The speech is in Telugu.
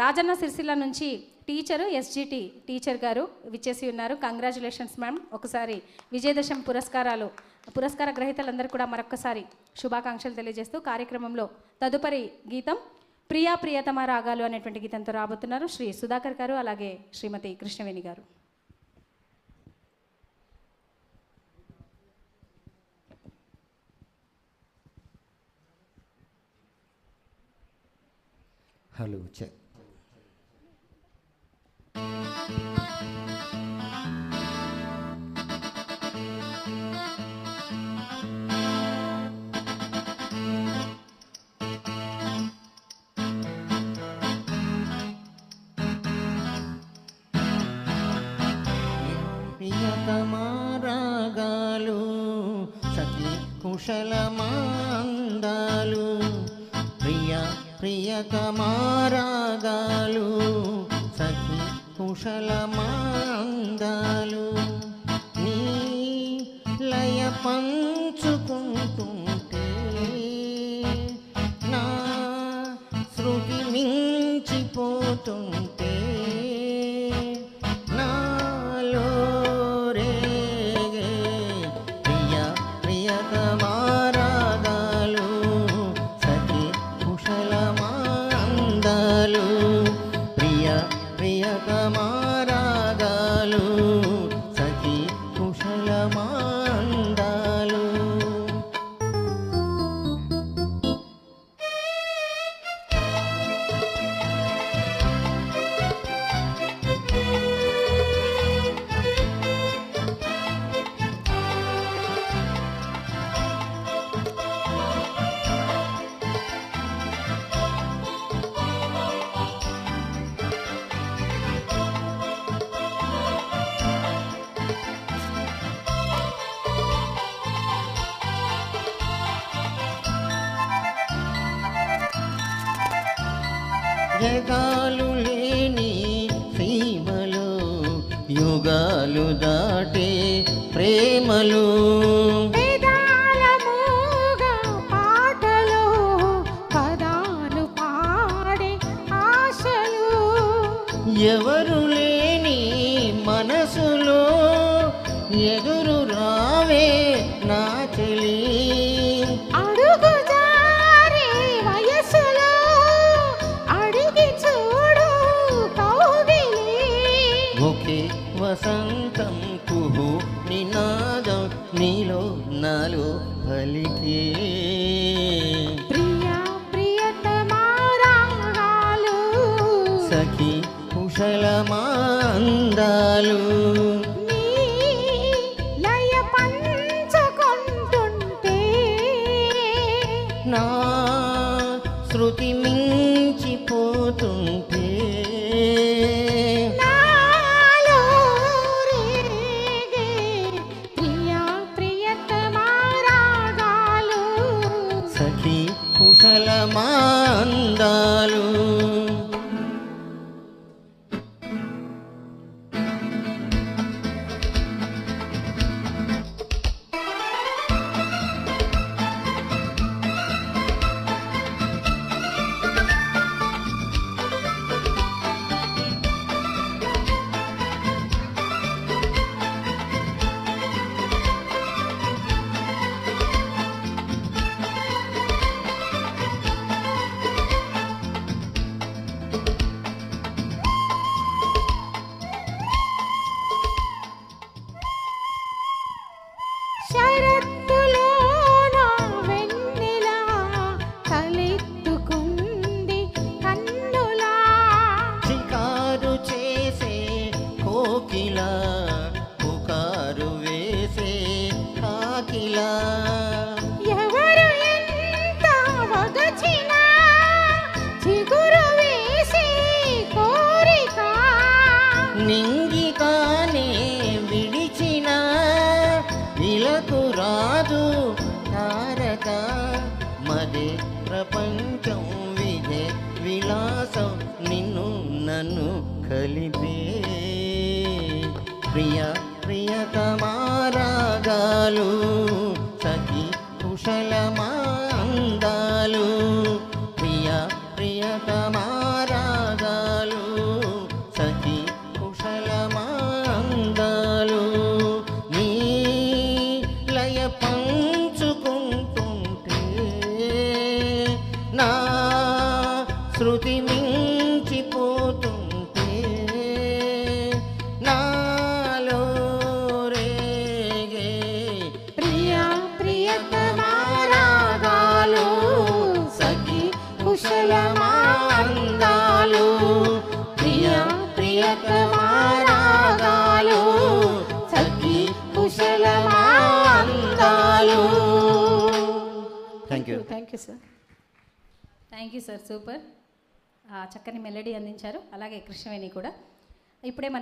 రాజన్న సిరిసిల్ల నుంచి టీచరు ఎస్జిటి టీచర్ గారు విచ్చేసి ఉన్నారు. కంగ్రాచులేషన్స్ మ్యామ్ ఒకసారి విజయదశమి పురస్కారాలు పురస్కార గ్రహీతలందరూ కూడా మరొకసారి శుభాకాంక్షలు తెలియజేస్తూ కార్యక్రమంలో తదుపరి గీతం ప్రియా ప్రియతమ రాగాలు అనేటువంటి గీతంతో రాబోతున్నారు. శ్రీ సుధాకర్ గారు అలాగే శ్రీమతి కృష్ణవేణి గారు. హలో చెక్ సఖి కుశలమాందాలు ప్రియ ప్రియతమారాగాలు సఖి కుశలమాందాలు నీ లయ పంచుకుంటుంటే జగాలు లేని సీమలు యుగాలు దాటే ప్రేమలు. ఎవరు లేని మనసులో ఎదురు E. కుశలమాందాలు కాకిలా ఎవరు ఎంత వగచినా చిగురు వేసి కోరిక. నింగి కానే విడిచిన ఇలకు రాదు తారక. మదే ప్రపంచం విలాసం నిన్ను నన్ను కలిపే. ప్రియ ప్రియతమారాగాలు సఖి కుశలమా ప్రియతమారాగాలు సఖి కుశలమాందాలు thank you thank you sir thank you sir super చక్కని మెలడీ అందించారు. అలాగే కృష్ణవేణి కూడా. ఇప్పుడే మన